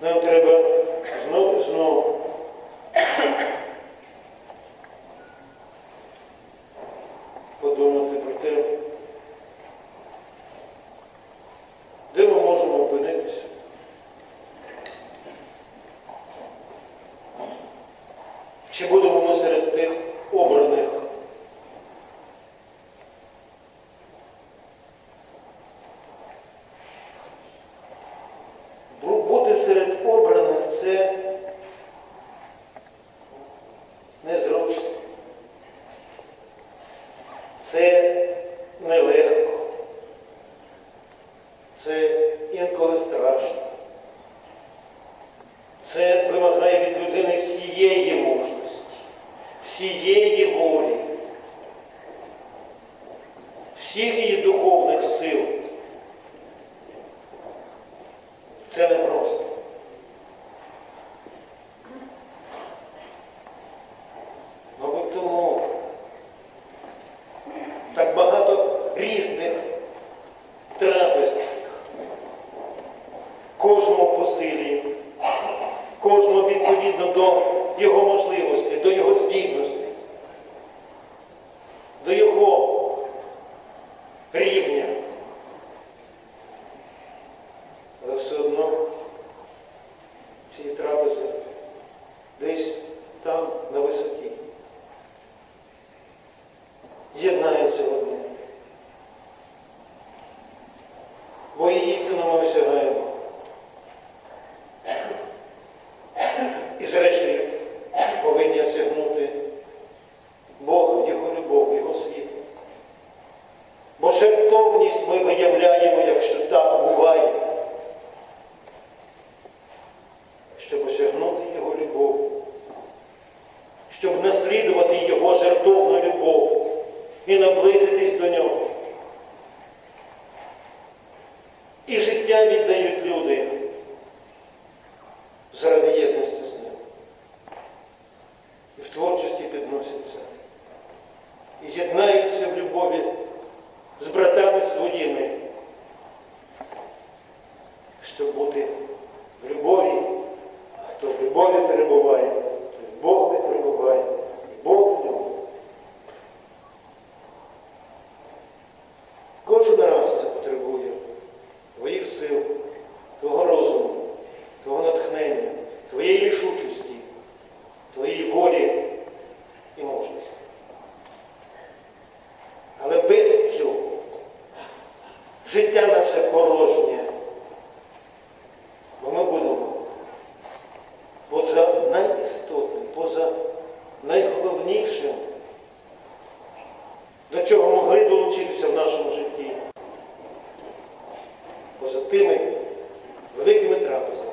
Нам треба знову знову подумати про те, де ми можемо опинитися. Чи будемо ми серед тих обраних? Бу- Бути серед обраних це незручно. Це нелегко. Це інколи страшно. Це вимагає від людини всієї мужності, всієї волі, всіх її духовних Кожному по силі, кожному відповідно до його можливості, до його здібності, до його рівня. Але все одно ці трапези десь там, на висоті, єднаються одне. Бо її істину ми осягаємо. І наблизитись до нього. І життя віддають люди заради єдності з ним. І в творчості підносяться. І єднаються в любові з братами своїми, щоб бути в любові, а хто в любові перебуває, той в життя наше порожнє, бо ми будемо поза найістотним, поза найголовнішим, до чого могли долучитися в нашому житті, поза тими великими трапезами,